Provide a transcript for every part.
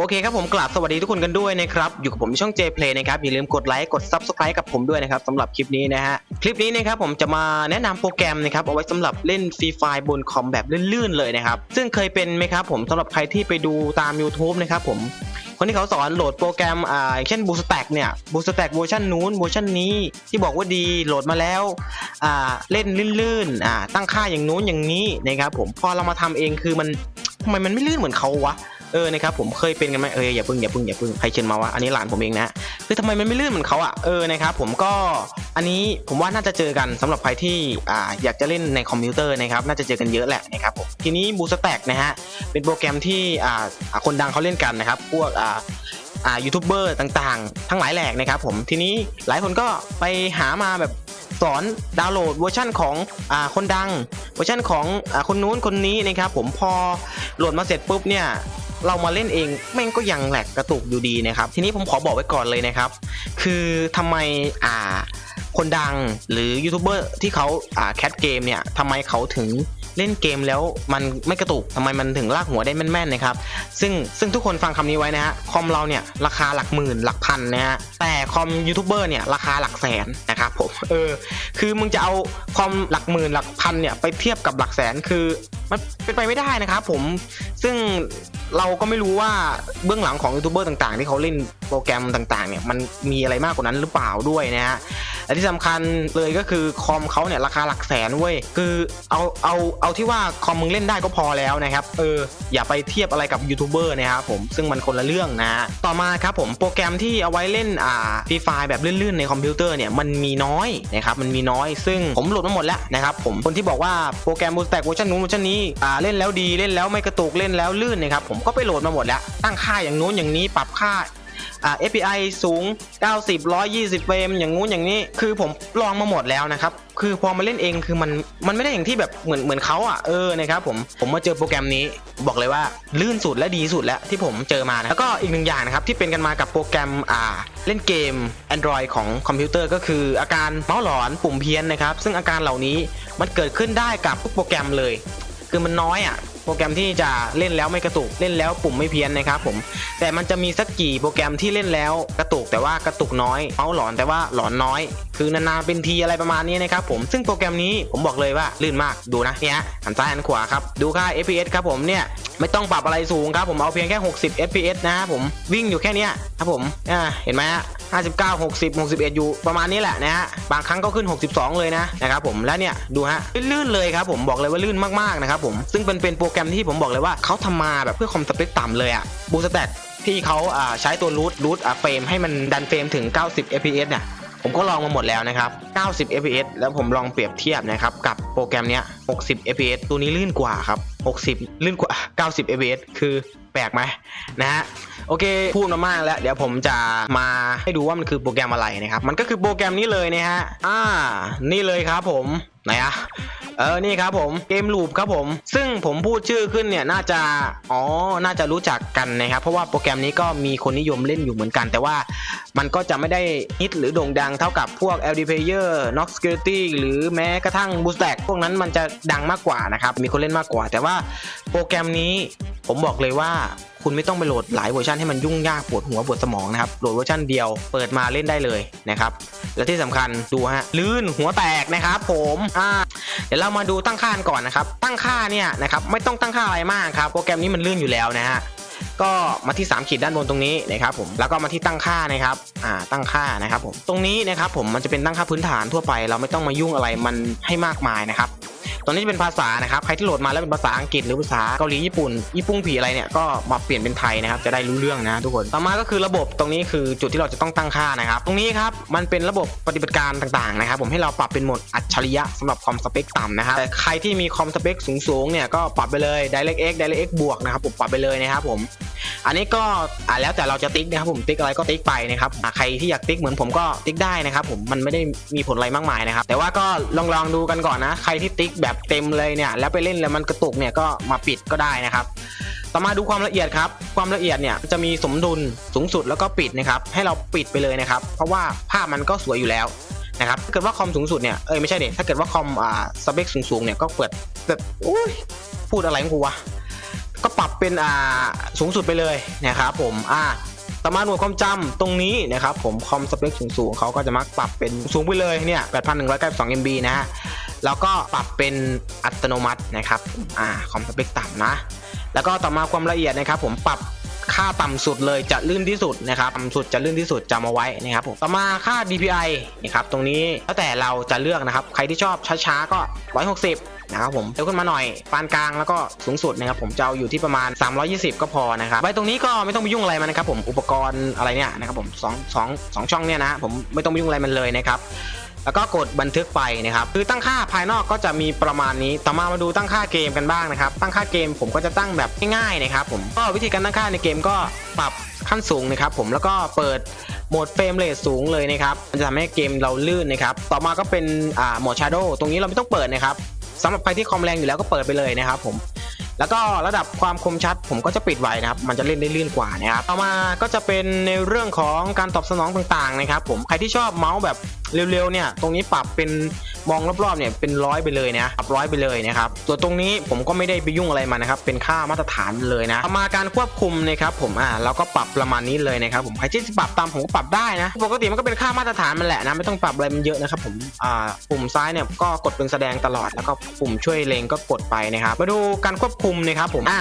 โอเคครับผมกราบสวัสดีทุกคนกันด้วยนะครับอยู่กับผมช่อง J Play นะครับอย่าลืมกดไลค์กด Subscribe กับผมด้วยนะครับสำหรับคลิปนี้นะฮะคลิปนี้นะครับผมจะมาแนะนำโปรแกรมนะครับเอาไว้สำหรับเล่นฟรีไฟบนคอมแบบลื่นๆเลยนะครับซึ่งเคยเป็นไหมครับผมสำหรับใครที่ไปดูตาม YouTube นะครับผมคนที่เขาสอนโหลดโปรแกรมอ่าอย่างเช่น Boostack เนี่ย Boostack เวอร์ชันนู้นเวอร์ชันนี้ที่บอกว่าดีโหลดมาแล้วอ่าเล่นลื่นๆอ่าตั้งค่าอย่างนู้นอย่างนี้นะครับผมพอเรามาทำเองคือมันทำไมมันไม่ลื่นเหมือนเขาวะ เออนะครับผมเคยเป็นกันไหมเอออย่าพึ่งอย่าพึ่งอย่าพึ่งใครเชิญมาวะอันนี้หลานผมเองนะคือทำไมมันไม่ลื่นเหมือนเขาอะเออนะครับผมก็อันนี้ผมว่าน่าจะเจอกันสำหรับใครที่อ่าอยากจะเล่นในคอมพิวเตอร์นะครับน่าจะเจอกันเยอะแหละนะครับผมทีนี้บูสแต็กนะฮะเป็นโปรแกรมที่อ่าอ่าคนดังเขาเล่นกันนะครับพวกอ่าอ่ายูทูบเบอร์ต่างๆ ทั้งหลายแหลกนะครับผมทีนี้หลายคนก็ไปหามาแบบสอนดาวน์โหลดเวอร์ชั่นของอ่าคนดัง เวอร์ชั่นของอ่าคนนู้นคนนี้นะครับผมพอโหลดมาเสร็จปุ๊บเนี่ย เรามาเล่นเองแม่งก็ยังแหลกกระตุกอยู่ดีนะครับ ทีนี้ผมขอบอกไว้ก่อนเลยนะครับ คือทำไมอ่าคนดังหรือยูทูบเบอร์ที่เขาอ่าแคทเกมเนี่ยทำไมเขาถึงเล่นเกมแล้วมันไม่กระตุกทำไมมันถึงลากหัวได้แม่นๆนะครับ ซึ่งซึ่งทุกคนฟังคำนี้ไว้นะฮะคอมเราเนี่ยราคาหลักหมื่นหลักพันนะฮะแต่คอมยูทูบเบอร์เนี่ยราคาหลักแสนนะครับผมเออคือมึงจะเอาคอมหลักหมื่นหลักพันเนี่ยไปเทียบกับหลักแสนคือมันเป็นไปไม่ได้นะครับผมซึ่ง เราก็ไม่รู้ว่าเบื้องหลังของยูทูบเบอร์ต่างๆ ที่เขาเล่นโปรแกรมต่างๆเนี่ยมันมีอะไรมากกว่านั้นหรือเปล่าด้วยนะฮะ และที่สำคัญเลยก็คือคอมเขาเนี่ยราคาหลักแสนเว้ยคือเอาเอาเอาที่ว่าคอมมึงเล่นได้ก็พอแล้วนะครับเอออย่าไปเทียบอะไรกับยูทูบเบอร์นะครับผมซึ่งมันคนละเรื่องนะต่อมาครับผมโปรแกรมที่เอาไว้เล่นอ่าฟรีไฟแบบลื่นๆในคอมพิวเตอร์เนี่ยมันมีน้อยนะครับมันมีน้อย ซึ่งผมโหลดมาหมดแล้วนะครับผมคนที่บอกว่าโปรแกรมบูสแต็กเวอร์ชันนู้นเวอร์ชันนี้อ่าเล่นแล้วดีเล่นแล้วไม่กระตุกเล่นแล้วลื่นนะครับผมก็ไปโหลดมาหมดแล้วตั้งค่าอย่างนู้นอย่างนี้ปรับค่า อ่า API สูง 90 120 เฟรมอย่างงู้นอย่างนี้ คือผมลองมาหมดแล้วนะครับ คือพอมาเล่นเองคือมันมันไม่ได้อย่างที่แบบเหมือนเหมือนเขาอะเออนะครับผมผมมาเจอโปรแกรมนี้บอกเลยว่าลื่นสุดและดีสุดแล้วที่ผมเจอมานะแล้วก็อีกหนึ่งอย่างนะครับที่เป็นกันมากับโปรแกรมอ่าเล่นเกม Android ของคอมพิวเตอร์ก็คืออาการเมาส์หลอนปุ่มเพี้ยนนะครับซึ่งอาการเหล่านี้มันเกิดขึ้นได้กับทุกโปรแกรมเลย คือมันน้อยอะ โปรแกรมที่จะเล่นแล้วไม่กระตุก เล่นแล้วปุ่มไม่เพี้ยนนะครับผม แต่มันจะมีสักกี่โปรแกรมที่เล่นแล้วกระตุกแต่ว่ากระตุกน้อยเมาส์หลอนแต่ว่าหลอนน้อย คือนานๆเป็นทีอะไรประมาณนี้นะครับผม ซึ่งโปรแกรมนี้ผมบอกเลยว่าลื่นมาก ดูนะเนี่ยหันซ้ายหันขวาครับ ดูค่า FPS ครับผมเนี่ยไม่ต้องปรับอะไรสูงครับผมเอาเพียงแค่ 60 FPS นะครับผมวิ่งอยู่แค่เนี้ยครับผมอ่าเห็นไหมฮะ 59 60 61 อยู่ประมาณนี้แหละนะฮะบางครั้งก็ขึ้น 62 เลยนะนะครับผมและเนี่ยดูฮะลื่นเลยครับผมบอกเลยว่าลื่นมากๆนะครับผมซึ่งเป็นเป็นโปรแกรมที่ผมบอกเลยว่าเขาทำมาแบบเพื่อคอมสเปคต่ำเลยอะบูสแตทที่เขาอ่าใช้ตัวรูทรูทอ่าเฟรมให้มันดันเฟรมถึง 90 fps เนี่ยผมก็ลองมาหมดแล้วนะครับ 90 fps แล้วผมลองเปรียบเทียบนะครับกับโปรแกรมเนี้ย 60 fps ตัวนี้ลื่นกว่าครับ 60 ลื่นกว่า 90 fps คือ ปลกไหมนะฮะโอเคพูดมามากแล้ว เดี๋ยวผมจะมาให้ดูว่ามันคือโปรแกรมอะไรนะครับ มันก็คือโปรแกรมนี้เลยนะฮะอ่านี่เลยครับผมไหนอะเออ นี่ครับผมเกมลูปครับผม ซึ่งผมพูดชื่อขึ้นเนี่ย น่าจะ อ๋อ น่าจะรู้จักกันนะครับ เพราะว่าโปรแกรมนี้ก็มีคนนิยมเล่นอยู่เหมือนกัน แต่ว่ามันก็จะไม่ได้ฮิตหรือโด่งดังเท่ากับพวก LD Player Nox Security หรือแม้กระทั่ง b o o s t a c k พวกนั้นมันจะดังมากกว่านะครับ มีคนเล่นมากกว่า แต่ว่าโปรแกรมนี้ผมบอกเลยว่าคุณไม่ต้องไปโหลดหลายเวอร์ชันให้มันยุ่งยากปวดหัวปวดสมองนะครับ โหลดเวอร์ชันเดียวเปิดมาเล่นได้เลยนะครับ และที่สำคัญดูฮะลื่นหัวแตกนะครับผมอ่าเดี๋ยวเรามาดูตั้งค่ากันก่อนนะครับ ตั้งค่าเนี่ยนะครับไม่ต้องตั้งค่าอะไรมากครับโปรแกรมนี้มันลื่นอยู่แล้วนะฮะก็มาที่ 3 ขีดด้านบนตรงนี้นะครับผมแล้วก็มาที่ตั้งค่านะครับอ่าตั้งค่านะครับผมตรงนี้นะครับผมมันจะเป็นตั้งค่าพื้นฐานทั่วไป เราไม่ต้องมายุ่งอะไรมันให้มากมายนะครับ ตรงนี้จะเป็นภาษานะครับ ใครที่โหลดมาแล้วเป็นภาษาอังกฤษหรือภาษาเกาหลีญี่ปุ่นญี่ปุ่งผีอะไรเนี่ยก็มาเปลี่ยนเป็นไทยนะครับจะได้รู้เรื่องนะทุกคนต่อมาก็คือระบบตรงนี้คือจุดที่เราจะต้องตั้งค่านะครับตรงนี้ครับมันเป็นระบบปฏิบัติการต่างๆนะครับผมให้เราปรับเป็นโหมดอัจฉริยะสำหรับคอมสเปคต่ำนะครับแต่ใครที่มีคอมสเปคสูงๆเนี่ยก็ปรับไปเลย DirectX DirectX บวกนะครับผมปรับไปเลยนะครับผมอันนี้ก็อ่าแล้วแต่เราจะติ๊กนะครับผมติ๊กอะไรก็ติ๊กไปนะครับใครที่อยากติ๊กเหมือนผมก็ติ๊กได้นะครับผมมันไม่ได้มีผลอะไรมากมายนะครับแต่ว่าก็ลองลองดูกันก่อนนะ ใครที่ติ๊กแบบเต็มเลยเนี่ยแล้วไปเล่นแล้วมันกระตุกเนี่ยก็มาปิดก็ได้นะครับ ต่อมาดูความละเอียดครับ ความละเอียดเนี่ยจะมีสมดุลสูงสุดแล้วก็ปิดนะครับ ให้เราปิดไปเลยนะครับ เพราะว่าภาพมันก็สวยอยู่แล้วนะครับถ้าเกิดว่าคอมสูงสุดเนี่ยเอ้ยไม่ใช่เด็ถ้าเกิดว่าคอมอ่าสเปคสูงๆเนี่ยก็เปิดแบบอุ้ยพูดอะไรของกูวะก็ปรับเป็นอ่าสูงสุดไปเลยนะครับผมอ่าต่อมาหน่วยความจำตรงนี้นะครับผมคอมสเปคสูงๆเขาก็จะมักปรับเป็นสูงไปเลยเนี่ย 8,192 MB นะฮะ แล้วก็ปรับเป็นอัตโนมัตินะครับอ่าคอมสเปคต่ำนะ แล้วก็ต่อมาความละเอียดนะครับ ผมปรับค่าต่ำสุดเลยจะลื่นที่สุดนะครับต่ำสุดจะลื่นที่สุดจำเอาไว้นะครับผมต่อมาค่า DPI นะครับตรงนี้แล้วแต่เราจะเลือกนะครับ ใครที่ชอบช้าๆก็ 160 นะครับผมเร็วขึ้นมาหน่อย ปานกลางแล้วก็สูงสุดนะครับผมจะเอาอยู่ที่ประมาณ 320 ก็พอนะครับไว้ตรงนี้ก็ไม่ต้องไปยุ่งอะไรมันนะครับผมอุปกรณ์อะไรเนี่ยนะครับผมสองสองสองช่องเนี่ยนะผมไม่ต้องไปยุ่งอะไรมันเลยนะครับ แล้วก็กดบันทึกไปนะครับคือตั้งค่าภายนอกก็จะมีประมาณนี้ ต่อมามาดูตั้งค่าเกมกันบ้างนะครับ ตั้งค่าเกมผมก็จะตั้งแบบง่ายๆนะครับผมก็วิธีการตั้งค่าในเกมก็ปรับขั้นสูงนะครับผมแล้วก็เปิดโหมดเฟรมเรทสูงเลยนะครับมันจะทำให้เกมเราลื่นนะครับต่อมาก็เป็นโหมด Shadow ตรงนี้เราไม่ต้องเปิดนะครับสำหรับใครที่คอมแรงอยู่แล้วก็เปิดไปเลยนะครับผม แล้วก็ระดับความคมชัดผมก็จะปิดไว้นะครับ มันจะเล่นได้ลื่นกว่านะครับต่อมาก็จะเป็นในเรื่องของการตอบสนองต่างๆนะครับ ผมใครที่ชอบเมาส์แบบเร็วๆเนี่ย ตรงนี้ปรับเป็นมองรอบๆเนี่ยเป็นร้อยไปเลยนะปรับร้อยไปเลยนะครับส่วนตรงนี้ผมก็ไม่ได้ไปยุ่งอะไรมันนะครับ เป็นค่ามาตรฐานเลยนะต่อมาการควบคุมนะครับ ผมอ่าเราก็ปรับประมาณนี้เลยนะครับ ผมใครที่จะปรับตามผมก็ปรับได้นะปกติมันก็เป็นค่ามาตรฐานมันแหละนะไม่ต้องปรับอะไรมันเยอะนะครับผมอ่าปุ่มซ้ายเนี่ยก็กดเป็นแสดงตลอดแล้วก็ปุ่มช่วยเลงก็กดไปนะครับมาดูการควบคุมนะครับผมอ่า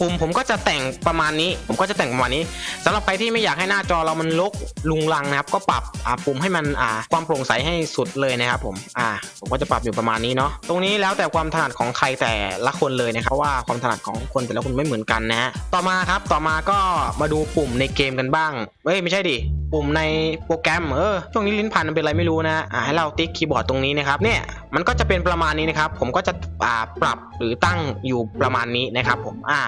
ปุ่มผมก็จะแต่งประมาณนี้ ผมก็จะแต่งประมาณนี้สำหรับใครที่ไม่อยากให้หน้าจอเรามันลกลุงลังนะครับ ก็ปรับอ่าปุ่มให้มันอ่าความโปร่งใสให้สุดเลยนะครับผมอ่าผมก็จะปรับอยู่ประมาณนี้เนาะตรงนี้แล้วแต่ความถนัดของใครแต่ละคนเลยนะครับว่าความถนัดของคนแต่ละคนไม่เหมือนกันนะฮะต่อมาครับต่อมาก็มาดูปุ่มในเกมกันบ้างเอ้ยไม่ใช่ดิ ปุ่มในโปรแกรมเออช่วงนี้ลิ้นพันธ์เป็นอะไรไม่รู้นะอ่าให้เราติ๊กคีย์บอร์ดตรงนี้นะครับเนี่ยมันก็จะเป็นประมาณนี้นะครับ ผมก็จะอ่าปรับหรือตั้งอยู่ประมาณนี้นะครับผมอ่า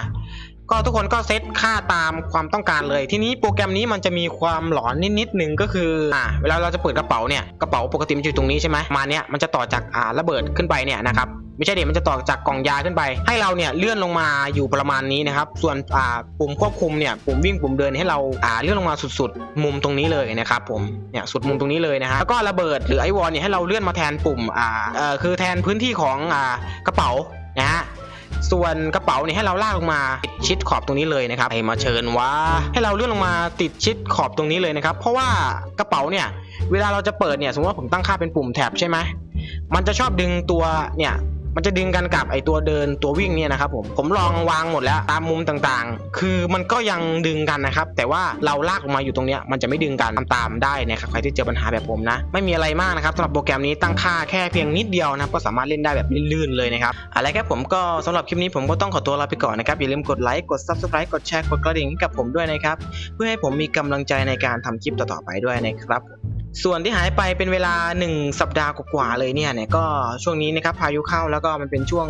ก็ทุกคนก็เซตค่าตามความต้องการเลย ทีนี้โปรแกรมนี้มันจะมีความหลอนนิดๆหนึ่งก็คืออ่าเวลาเราจะเปิดกระเป๋าเนี่ยกระเป๋าปกติมันอยู่ตรงนี้ใช่ไหมมาเนี้ยมันจะต่อจากอ่าระเบิดขึ้นไปเนี่ยนะครับไม่ใช่เด็มันจะต่อจากกล่องยาขึ้นไป ให้เราเนี่ยเลื่อนลงมาอยู่ประมาณนี้นะครับ ส่วนอ่าปุ่มควบคุมเนี่ยปุ่มวิ่งปุ่มเดินให้เราอ่าเลื่อนลงมาสุดๆ มุมตรงนี้เลยนะครับผมเนี่ยสุดมุมตรงนี้เลยนะครับแล้วก็ระเบิดหรือไอวอลเนี่ยให้เราเลื่อนมาแทนปุ่มอ่าเอ่อคือแทนพื้นที่ของอ่ากระเป๋านะฮะ ส่วนกระเป๋าเนี่ยให้เราลากลงมาติดชิดขอบตรงนี้เลยนะครับให้มาเชิญว่าให้เราเลื่อนลงมาติดชิดขอบตรงนี้เลยนะครับ เพราะว่ากระเป๋าเนี่ยเวลาเราจะเปิดเนี่ยสมมติว่าผมตั้งค่าเป็นปุ่มแท็บใช่ไหมมันจะชอบดึงตัวเนี่ย มันจะดึงกันกับไอตัวเดินตัววิ่งเนี่ยนะครับผมผมลองวางหมดแล้วตามมุมต่างๆ คือมันก็ยังดึงกันนะครับ แต่ว่าเราลากออกมาอยู่ตรงเนี้ยมันจะไม่ดึงกันตามๆได้นะครับใครที่เจอปัญหาแบบผมนะ ไม่มีอะไรมากนะครับสำหรับโปรแกรมนี้ตั้งค่าแค่เพียงนิดเดียวนะครับก็สามารถเล่นได้แบบลื่นๆเลยนะครับอะไรครับผมก็สำหรับคลิปนี้ผมก็ต้องขอตัวลาไปก่อนนะครับอย่าลืมกดไลค์กด subscribe กดแชร์กดกระดิ่งให้กับผมด้วยนะครับเพื่อให้ผมมีกำลังใจในการทำคลิปต่อๆไปด้วยนะครับ ส่วนที่หายไปเป็นเวลา 1 สัปดาห์กว่าๆเลยเนี่ยเนี่ยก็ช่วงนี้นะครับพายุเข้าแล้วก็มันเป็นช่วง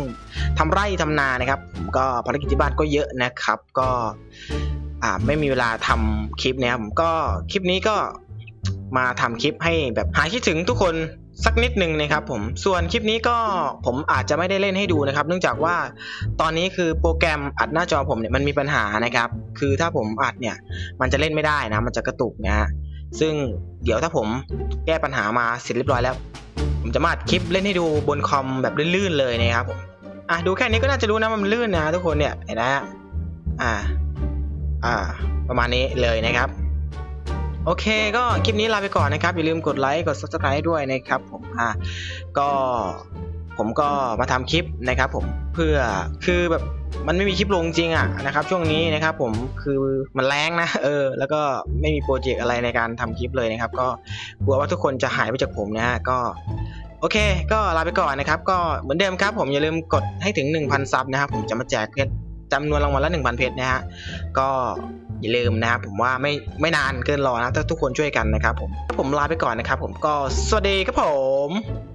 ทำไร่ทำนานะครับผมก็ภารกิจที่บ้านก็เยอะนะครับ ก็อ่าไม่มีเวลาทำคลิปนะครับผมก็คลิปนี้ก็มาทำคลิปให้แบบหายคิดถึงทุกคนสักนิดหนึ่งนะครับผมส่วนคลิปนี้ก็ผมอาจจะไม่ได้เล่นให้ดูนะครับ เนื่องจากว่าตอนนี้คือโปรแกรมอัดหน้าจอผมเนี่ยมันมีปัญหานะครับ คือถ้าผมอัดเนี่ยมันจะเล่นไม่ได้นะ มันจะกระตุกนะฮะ ซึ่งเดี๋ยวถ้าผมแก้ปัญหามาเสร็จเรียบร้อยแล้ว ผมจะมาอัดคลิปเล่นให้ดูบนคอมแบบลื่นๆเลยนะครับผมอะดูแค่นี้ก็น่าจะรู้นะมันลื่นนะทุกคนเนี่ยเห็นนะฮะอ่า อ่า ประมาณนี้เลยนะครับ โอเคก็คลิปนี้ลาไปก่อนนะครับ อย่าลืมกดไลค์กด subscribe ด้วยนะครับผมอ่าก็ผมก็มาทำคลิปนะครับผมเพื่อคือแบบ มันไม่มีคลิปลงจริงอะนะครับ ช่วงนี้นะครับผมคือมันแรงนะเออ แล้วก็ไม่มีโปรเจกต์อะไรในการทำคลิปเลยนะครับ ก็กลัวว่าทุกคนจะหายไปจากผมนะฮะก็โอเค ก็ลาไปก่อนนะครับ ก็เหมือนเดิมครับ ผมอย่าลืมกดให้ถึง 1,000 ซับนะครับ ผมจะมาแจกเพชรจำนวนรางวัลละ 1,000 เพชรนะฮะ ก็อย่าลืมนะครับ ผมว่าไม่ไม่นานเกินรอนะถ้าทุกคนช่วยกันนะครับผมผมลาไปก่อนนะครับ ผมก็สวัสดีครับผม